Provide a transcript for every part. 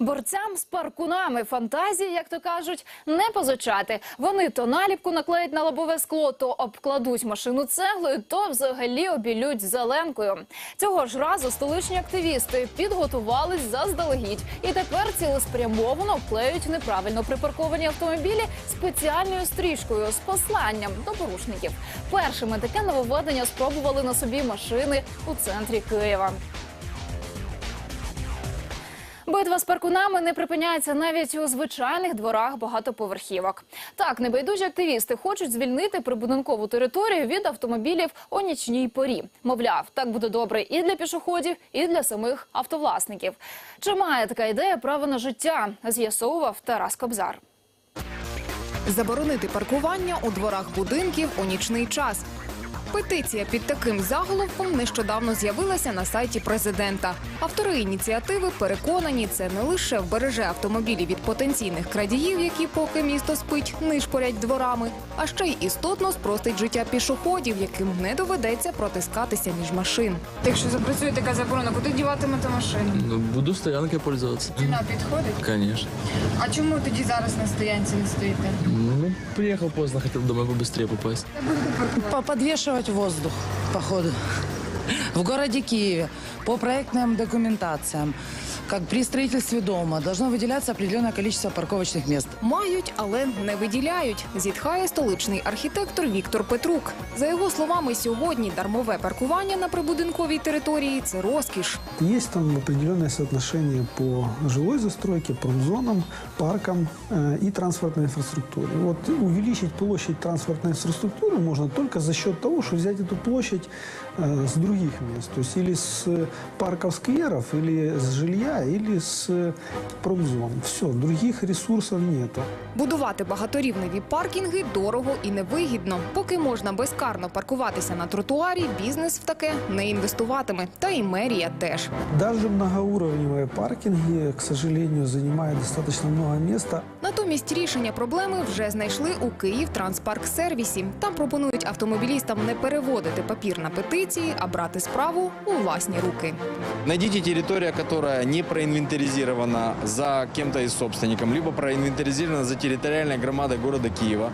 Борцям з паркунами фантазії, як то кажуть, не позичати. Вони то наліпку наклеять на лобове скло, то обкладуть машину цеглою, то взагалі обілють зеленкою. Цього ж разу столичні активісти підготувались заздалегідь і тепер цілеспрямовано обклеюють неправильно припарковані автомобілі спеціальною стрічкою з посланням до порушників. Першими таке нововведення спробували на собі машини у центрі Києва. Битва з паркунами не припиняється навіть у звичайних дворах багатоповерхівок. Так, небайдужі активісти хочуть звільнити прибудинкову територію від автомобілів у нічній порі. Мовляв, так буде добре і для пішоходів, і для самих автовласників. Чи має така ідея право на життя? З'ясовував Тарас Кобзар. Заборонити паркування у дворах будинків у нічний час. Петиція під таким заголовком нещодавно з'явилася на сайті президента. Автори ініціативи переконані, це не лише вбереже автомобілі від потенційних крадіїв, які поки місто спить, нишпорять дворами, а ще й істотно спростить життя пішоходів, яким не доведеться протискатися між машин. Якщо запрацює така заборона, куди діватимете машину? Ну, Буду стоянкой пользоваться. Ціна підходить? Конечно. А чому тоді зараз на стоянці не стоїте? Ну, приехал поздно, хотел домой побыстрее попасть. По- Подвешивать воздух, походу. В городе Киеве по проектным документациям, как при строительстве дома, должно выделяться определенное количество парковочных мест. Мають, але не виділяють. Зітхає столичний архітектор Віктор Петрук. За його словами, сьогодні дармове паркування на прибудинковій території це розкіш. Есть там определенное соотношение по жилой застройке, промзонам, паркам э, и транспортной инфраструктуре. Вот увеличить площадь транспортной инфраструктуры можно только за счет того, что взять эту площадь э, с других мест. То есть или с э, парков, скверов, или с жилья, или с э, промзон. Все, других ресурсов нету. Будувати багаторівневі паркінги дорого і невигідно. Поки можна безкарно паркуватися на тротуарі, бізнес в таке не інвестуватиме. Та і мерія теж. Даже многоуровневые паркинги, к сожалению, занимают достаточно много места. Натомість рішення проблеми вже знайшли у Київ Транспарк сервісі. Там пропонують автомобілістам не переводити папір на петиції, а брати справу у власні руки. Найдите территория, которая не проинвентаризирована за кем-то из собственником, либо проинвентаризирована за территориальной громадой города Киева.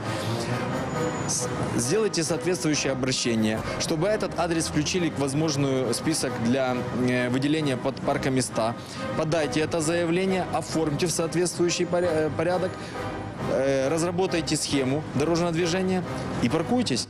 Сделайте соответствующее обращение, чтобы этот адрес включили в возможную список для э, выделения под паркоместа. Подайте это заявление, оформьте в соответствующий э, порядок, э, разработайте схему дорожного движения и паркуйтесь.